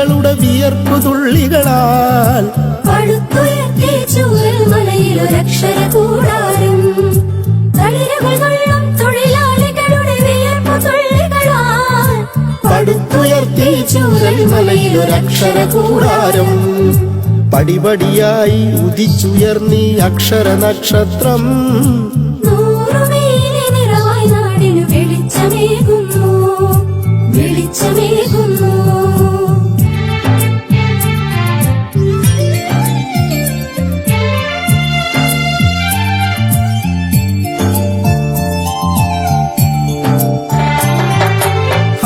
തൊഴിലാളികളുടെ വിയർപ്പു തുള്ളികളാൽ പടുത്തുയർത്തി വിയർപ്പു തുള്ളികളാൽ ചൂരൽ മലയിലൊരക്ഷര കൂടാരം. പടിപടിയായി ഉദിച്ചുയർന്നീ അക്ഷര നക്ഷത്രം.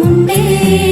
പള്ളിക്കുടമുണ്ടേ